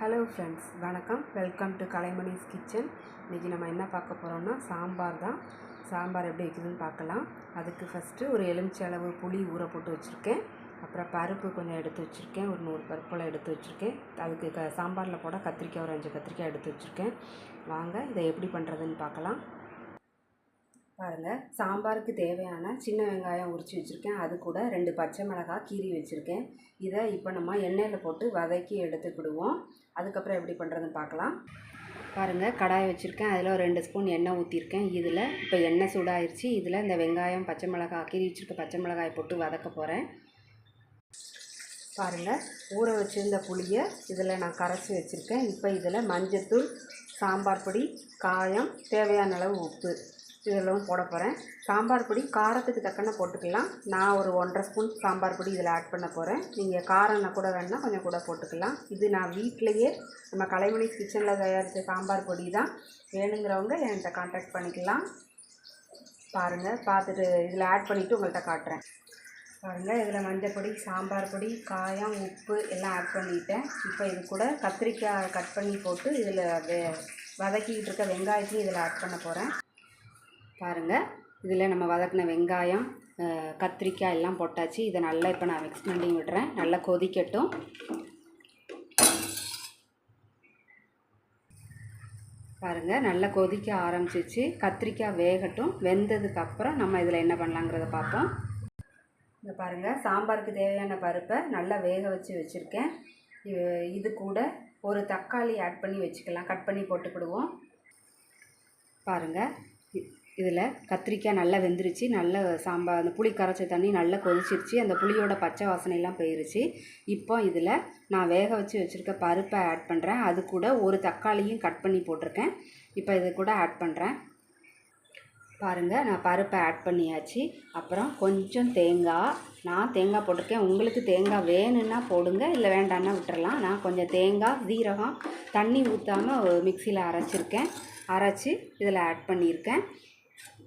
Hello friends வணக்கம். Welcome to Kalaimani's kitchen இன்றைக்கி நம்ம என்ன பார்க்க போகிறோம்னா சாம்பார் தான். சாம்பார் எப்படி வைக்கிறதுன்னு பார்க்கலாம். அதுக்கு ஃபஸ்ட்டு ஒரு எலுமிச்சை அளவு புளி ஊற போட்டு வச்சுருக்கேன். அப்புறம் பருப்பு கொஞ்சம் எடுத்து வச்சுருக்கேன். ஒரு நூறு பருப்புலாம் எடுத்து வச்சுருக்கேன். அதுக்கு க சாம்பாரில் போட கத்திரிக்காய் ஒரு அஞ்சு கத்திரிக்காய் எடுத்து வச்சுருக்கேன். வாங்க இதை எப்படி பண்ணுறதுன்னு பார்க்கலாம். பாருங்கள் சாம்பாருக்கு தேவையான சின்ன வெங்காயம் உரித்து வச்சுருக்கேன். அது கூட ரெண்டு பச்சை மிளகாய் கீறி வச்சுருக்கேன். இதை இப்போ நம்ம எண்ணெயில் போட்டு வதக்கி எடுத்துக்கிடுவோம். அதுக்கப்புறம் எப்படி பண்ணுறதுன்னு பார்க்கலாம். பாருங்கள் கடாய் வச்சுருக்கேன். அதில் ஒரு ரெண்டு ஸ்பூன் எண்ணெய் ஊற்றிருக்கேன் இதில் இப்போ எண்ணெய் சூடாயிருச்சு. இதில் இந்த வெங்காயம் பச்சை மிளகாய் கீறி வச்சுருக்க பச்சை மிளகாய் போட்டு வதக்க போகிறேன் பாருங்கள் ஊற வச்சுருந்த புளியை இதில் நான் கரைச்சி வச்சுருக்கேன். இப்போ இதில் மஞ்சத்தூள் சாம்பார் பொடி காயம் தேவையான அளவு உப்பு. இதெல்லாம் போட போகிறேன் சாம்பார் பொடி காரத்துக்கு தக்கன போட்டுக்கலாம். நான் ஒரு ஒன்றரை ஸ்பூன் சாம்பார் பொடி இதில் ஆட் பண்ண போகிறேன் நீங்கள் காரம்னா கூட வேணால் கொஞ்சம் கூட போட்டுக்கலாம். இது நான் வீட்டிலையே நம்ம கலைமணி கிச்சனில் தயாரித்த சாம்பார் பொடி தான். வேணுங்கிறவங்க என்கிட்ட காண்டாக்ட் பண்ணிக்கலாம். பாருங்கள் பார்த்துட்டு இதில் ஆட் பண்ணிவிட்டு உங்கள்கிட்ட காட்டுறேன். பாருங்கள் இதில் மஞ்சள் பொடி சாம்பார் பொடி காயம் உப்பு எல்லாம் ஆட் பண்ணிட்டேன். இப்போ இது கூட கத்திரிக்காய் கட் பண்ணி போட்டு இதில் வதக்கிக்கிட்டு இருக்க வெங்காயத்தையும் இதில் ஆட் பண்ண போகிறேன் பாருங்கள் இதில் நம்ம வதக்கின வெங்காயம் கத்திரிக்காய் எல்லாம் போட்டாச்சு. இதை நல்லா இப்போ நான் மிக்ஸ் பண்ணி விடுறேன். நல்லா கொதிக்கட்டும். பாருங்கள் நல்லா கொதிக்க ஆரம்பிச்சிச்சு. கத்திரிக்காய் வேகட்டும். வெந்ததுக்கப்புறம் நம்ம இதில் என்ன பண்ணலாங்கிறத பார்ப்போம். இங்கே பாருங்கள் சாம்பாருக்கு தேவையான பருப்பை நல்லா வேக வச்சு வச்சுருக்கேன். இது கூட ஒரு தக்காளி ஆட் பண்ணி வச்சுக்கலாம். கட் பண்ணி போட்டுக்கிடுவோம். பாருங்கள் இதில் கத்திரிக்காய் நல்லா வெந்துருச்சு நல்ல சாம்பார் அந்த புளி கரைச்ச தண்ணி நல்லா கொதிச்சிருச்சு அந்த புளியோட பச்சை வாசனையெல்லாம் போயிருச்சு. இப்போ இதில் நான் வேக வச்சு வச்சுருக்க பருப்பை ஆட் பண்ணுறேன் அது கூட ஒரு தக்காளியும் கட் பண்ணி போட்டிருக்கேன். இப்போ இது கூட ஆட் பண்ணுறேன் பாருங்கள் நான் பருப்பை ஆட் பண்ணியாச்சு. அப்புறம் கொஞ்சம் தேங்காய். நான் தேங்காய் போட்டிருக்கேன். உங்களுக்கு தேங்காய் வேணும்னா போடுங்க இல்லை வேண்டான்னா விட்டுறலாம். நான் கொஞ்சம் தேங்காய் சீரகம் தண்ணி ஊற்றாமல் மிக்சியில் அரைச்சிருக்கேன். அரைச்சி இதில் ஆட் பண்ணியிருக்கேன்.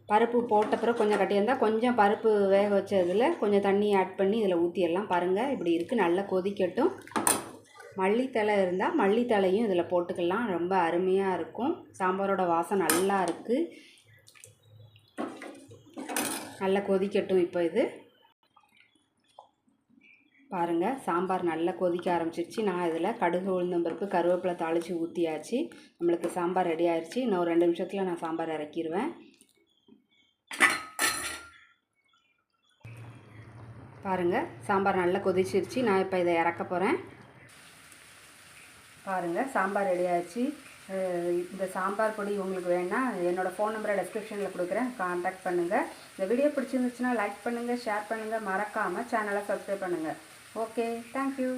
பருப்பு போட்ட பிறகு கொஞ்சம் கட்டியிருந்தால் கொஞ்சம் பருப்பு வேக வச்சதில் கொஞ்சம் தண்ணி ஆட் பண்ணி இதில் ஊற்றிடலாம் பாருங்கள் இப்படி இருக்குது நல்லா கொதிக்கட்டும். மல்லித்தலை இருந்தால் மல்லித்தலையும் இதில் போட்டுக்கலாம். ரொம்ப அருமையாக இருக்கும். சாம்பாரோட வாசம் நல்லா இருக்குது நல்லா கொதிக்கட்டும் இப்போ இது. பாருங்கள் சாம்பார் நல்லா கொதிக்க ஆரம்பிச்சிருச்சு. நான் இதில் கடுகு உளுந்தம்பருப்பு கருவேப்பிலை தாளித்து ஊற்றியாச்சு நம்மளுக்கு சாம்பார் ரெடி ஆயிடுச்சு இன்னும் ஒரு ரெண்டு நிமிஷத்தில் நான் சாம்பார் இறக்கிடுவேன் பாருங்கள் சாம்பார் நல்லா கொதிச்சிருச்சு. நான் இப்போ இதை இறக்க போகிறேன் பாருங்கள் சாம்பார் ரெடி ஆச்சு இந்த சாம்பார் பொடி உங்களுக்கு வேணால் என்னோடய ஃபோன் நம்பரை டெஸ்கிரிப்ஷனில் கொடுக்குறேன். காண்டாக்ட் பண்ணுங்கள் இந்த வீடியோ பிடிச்சிருந்துச்சுன்னா லைக் பண்ணுங்கள் ஷேர் பண்ணுங்கள் மறக்காமல் சேனலை சப்ஸ்கிரைப் பண்ணுங்கள் ஓகே தேங்க்யூ